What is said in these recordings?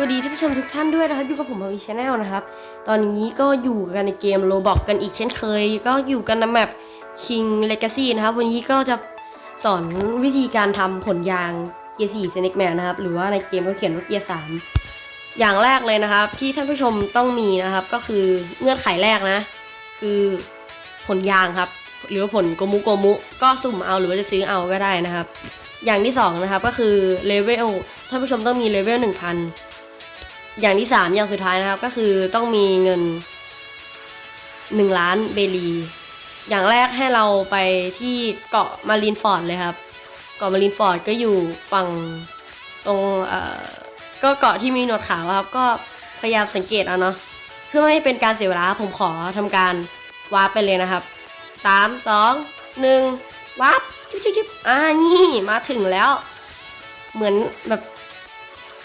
วัสดีท่านผู้ชมทุกท่านด้วยนะครับอยู่กับผมมาวีชาแนลนะครับ ตอนนี้ก็อยู่กันในเกมโ o บอกกันอีกเช่นเคย ก็อยู่กันในแมป King Legacy นะครับ วันนี้ก็จะสอนวิธีการทำผลยางเกียร์4 Snake Man นะครับ หรือว่าในเกมก็เขียนว่าเกียร์3อย่างแรกเลยนะครับ ที่ท่านผู้ชมต้องมีนะครับ ก็คือเงื่อนไขแรกนะ คือผลยางครับ หรือว่าผลโกมุโกมุ ก็สุ่มเอาหรือว่าจะซื้อเอาก็ได้นะครับ อย่างที่สองนะครับก็คือเลเวลท่านผู้ชมต้องมีเลเวล1,000 อย่างที่สามอย่างสุดท้ายนะครับก็คือต้องมีเงิน 1 ล้านเบลี อย่างแรกให้เราไปที่เกาะมารีนฟอร์ดเลยครับ เกาะมารีนฟอร์ดก็อยู่ฝั่งตรงเอ่อก็เกาะที่มีหนวดขาวครับ ก็พยายามสังเกตเอาเนาะเพื่อไม่ให้เป็นการเสียเวลาผมขอทำการวาร์ปไปเลยนะครับสามสองหนึ่งวาร์ปชิบชิบชิบอ่านี่มาถึงแล้ว เหมือนแบบ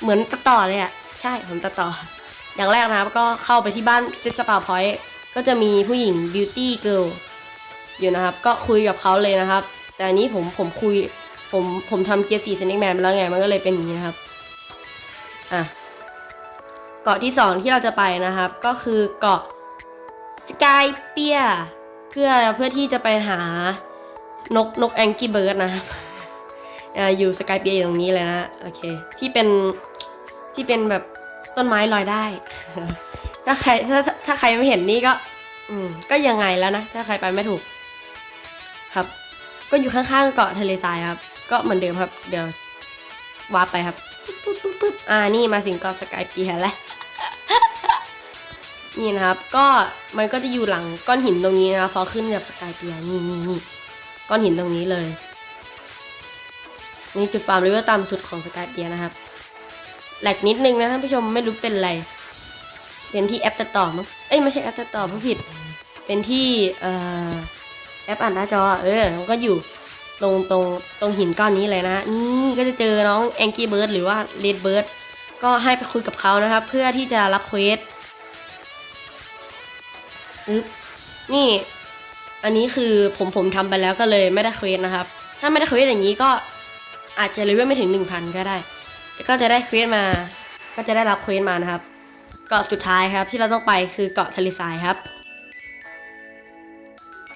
เหมือนตัดต่อเลยอะ ใช่ผมตัดต่อ อย่างแรกนะครับก็เข้าไปที่บ้านซิสปาพอยต์ก็จะมีผู้หญิงบิวตี้เกิลอยู่นะครับ ก็คุยกับเขาเลยนะครับ แต่อันนี้ผมผมคุย ผมผมทำเกียร์สี่เซนิกแมนไปแล้วไงมันก็เลยเป็นอย่างนี้นครับอะเกาะที่สองที่เราจะไปนะครับ ก็คือเกาะสกายเปียเพื่อเพื่อที่จะไปหานกนกแองกี้เบิร์ดนะครับอยู่สกายเปียอยู่ตรงนี้เลยนะโอเค ที่เป็น ที่เป็นแบบต้นไม้ลอยได้ ถ้าใครถ้าถ้าใครไม่เห็นนี่ก็ อืม ก็ยังไงแล้วนะ ถ้าใครไปไม่ถูก ครับ ก็อยู่ข้างๆเกาะทะเลทรายครับ ก็เหมือนเดิมครับ เดี๋ยววาร์ปไปครับปึ๊บปึ๊บปึ๊บปึ๊บอ่านี่มาถึงเกาะสกายเปียแล้วนี่นะครับ ก็มันก็จะอยู่หลังก้อนหินตรงนี้นะครับพอขึ้นกับสกายเปียนี่นี่นี่ก้อนหินตรงนี้เลย นี่จุดฟาร์มเลเวลต่ำสุดของสกายเปียนะครับ แหลกนิดนึงนะท่านผู้ชมไม่รู้เป็นอะไร เป็นที่แอปจะต่อมั้งเอ้ยไม่ใช่แอปจะต่อผู้ผิด เป็นที่เอ่อแอปอ่านหน้าจอเออมันก็อยู่ตรงตรงตรงหินก้อนนี้เลยนะนี่ก็จะเจอน้องแองกี้เบิร์ดหรือว่าเ d ดเบิร์ดก็ให้ไปคุยกับเขานะครับ เพื่อที่จะรับเควสปึ๊บนี่ อันนี้คือผมผมทำไปแล้วก็เลยไม่ได้เควสนะครับ ถ้าไม่ได้เควสอย่างนี้ก็อาจจะเลเวลไม่ถึง 1,000 ก็ได้ ก็จะได้เควสมา ก็จะได้รับเควสมานะครับ เกาะสุดท้ายครับที่เราต้องไปคือเกาะทะเลทรายครับ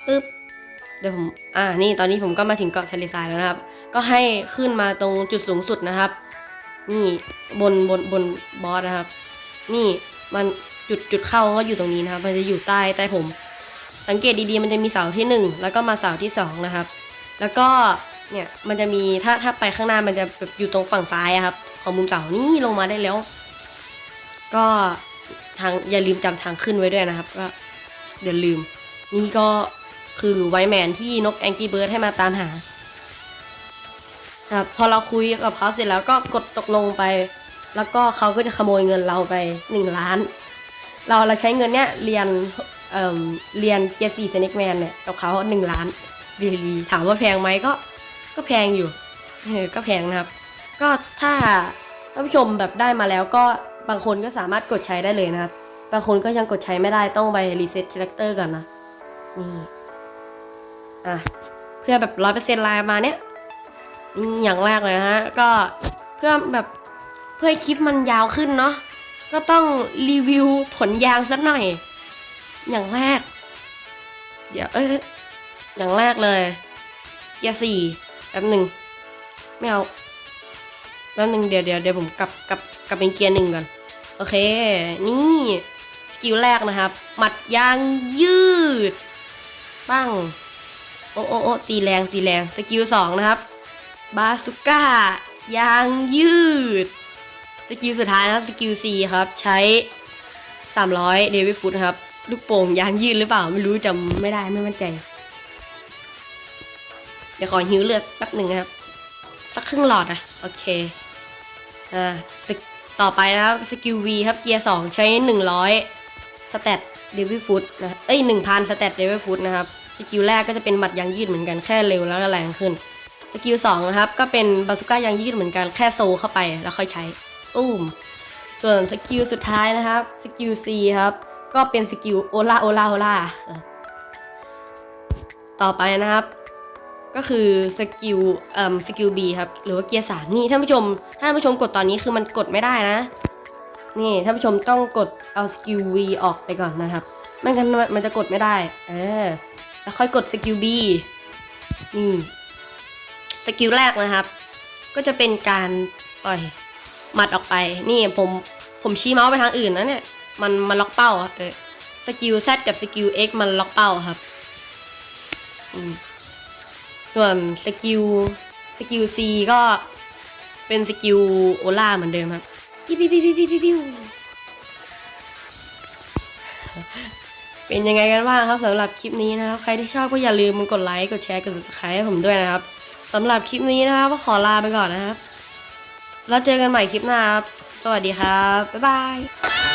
ปึ๊บเดี๋ยวผม อ่า นี่ ตอนนี้ผมก็มาถึงเกาะทะเลทรายแล้วนะครับ ก็ให้ขึ้นมาตรงจุดสูงสุดนะครับ นี่ บน บน บนบอสนะครับ นี่ มัน จุด จุดเข้าก็อยู่ตรงนี้นะครับ มันจะอยู่ใต้ ใต้ผม สังเกตดีๆ มันจะมีเสาที่หนึ่งแล้วก็มาเสาที่สองนะครับ แล้วก็ เนี่ย มันจะมี ถ้า ถ้าไปข้างหน้า มันจะแบบอยู่ตรงฝั่งซ้ายครับ ของมุมเสานี่ลงมาได้แล้ว ก็ทางอย่าลืมจำทางขึ้นไว้ด้วยนะครับก็เดี๋ยวลืม นี่ก็คือไวแมนที่นกแองกี้เบิร์ดให้มาตามหาครับพอเราคุยกับเขาเสร็จแล้วก็กดตกลงไป แล้วก็เขาก็จะขโมยเงินเราไปหนึ่งล้าน เราเราใช้เงินเนี้ยเรียนเเรียนเกียร์สี่เซนิกแมนเนี่ยกับเขาหนึ่งล้านเรีถามว่าแพงไหมก็ก็แพงอยู่เออก็แพงนะครับ ก็ถ้าท่านผู้ชมแบบได้มาแล้วก็บางคนก็สามารถกดใช้ได้เลยนะครับ บางคนก็ยังกดใช้ไม่ได้ต้องไปรีเซ็ตคาแรคเตอร์ก่อนนะ นี่ อะ เพื่อแบบร้อยเปอร์เซ็นต์ลายมาเนี้ยนี่อย่างแรกเลยฮะ ก็เพื่อแบบเพื่อให้คลิปมันยาวขึ้นเนาะ ก็ต้องรีวิวผลยางสักหน่อย อย่างแรก เดี๋ยว เอ้ยอย่างแรกเลย เกียร์สี่แป๊บหนึ่งไม่เอา แป๊บหนึ่งเดี๋ยวเดี๋ยวเดี๋ยวผมกลับกลับกลับเป็นเกียร์หนึ่งก่อน โอเค นี่สกิลแรกนะครับ หมัดยางยืด ปั้ง โอ้โอ้โอ้ตีแรงตีแรงสกิลสองนะครับ บาสุก้ายางยืด สกิลสุดท้ายนะครับ สกิล C ครับ ใช้300เดวิฟุตครับ ลูกโป่งยางยืดหรือเปล่า ไม่รู้จำไม่ได้ไม่มั่นใจ เดี๋ยวขอหิวเลือดแป๊บหนึ่งนะครับ สักครึ่งหลอดอะโอเค อ่าต่อไปนะครับสกิล V ครับเกียร์2ใช้ 100 สเตตเดวิฟุตนะเอ้ย1,000 สเตตเดวิฟุตนะครับสกิลแรกก็จะเป็นหมัดยางยืดเหมือนกันแค่เร็วแล้วก็แรงขึ้นสกิลสองนะครับก็เป็นบาซูก้ายางยืดเหมือนกันแค่โซเข้าไปแล้วค่อยใช้ตุ้มส่วนสกิลสุดท้ายนะครับสกิล C ครับก็เป็นสกิลโอลาโอลาโอลาต่อไปนะครับ ก็คือสกิลเอ่อสกิล B ครับ หรือว่าเกียร์สามนี่ท่านผู้ชมท่านผู้ชมกดตอนนี้คือมันกดไม่ได้นะ นี่ท่านผู้ชมต้องกดเอาสกิล V ออกไปก่อนนะครับ ไม่งั้นมันมันจะกดไม่ได้ เออ แล้วค่อยกดสกิล B นี่สกิลแรกนะครับ ก็จะเป็นการปล่อยหมัดออกไป นี่ผมผมชี้เมาส์ไปทางอื่นนะเนี่ย มันมันล็อกเป้าเออสกิล Z กับสกิล X มันล็อกเป้าครับ อืม ส่วนสกิลสกิล C ก็เป็นสกิลโอล่าเหมือนเดิมครับปิ๊วปิ๊วปิ๊วปิ๊วปิ๊วปิ๊วเป็นยังไงกันบ้างครับสำหรับคลิปนี้นะครับ ใครที่ชอบก็อย่าลืมกดไลค์กดแชร์กด subscribe ให้ผมด้วยนะครับสำหรับคลิปนี้นะครับก็ขอลาไปก่อนนะครับ แล้วเจอกันใหม่คลิปหน้าครับ สวัสดีครับ บ๊ายบาย